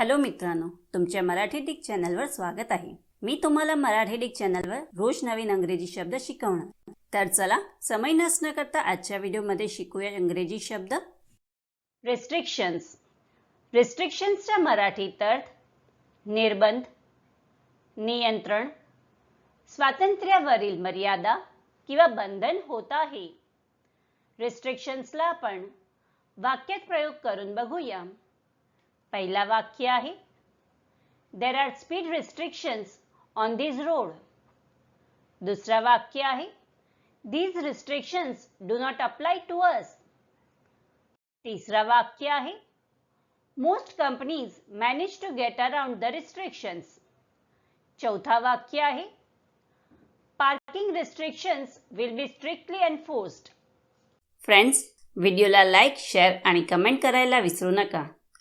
Hello मित्रांनो तुमच्या Marathi Dick चॅनलवर स्वागत आहे. मी तुम्हाला मराठी डिक चॅनलवर रोज नवीन इंग्रजी शब्द शिकवणार. तर चला समय नसणं करता आजच्या व्हिडिओमध्ये शिकूया इंग्रजी शब्द. रिस्ट्रिक्शन्स रिस्ट्रिक्शन्सच्या मराठीत अर्थ निर्बंध नियंत्रण स्वातंत्र्यावरील मर्यादा किंवा बंधन होत आहे. रिस्ट्रिक्शन्सला आपण वाक्यात प्रयोग करून बघूया. पहिला वाक्य आहे. There are speed restrictions on this road दुसरा वाक्य आहे. These restrictions do not apply to us तिसरा वाक्य आहे. Most companies manage to get around the restrictions चौथा वाक्य आहे. Parking restrictions will be strictly enforced friends व्हिडिओला लाईक शेअर आणि कमेंट करायला विसरू नका.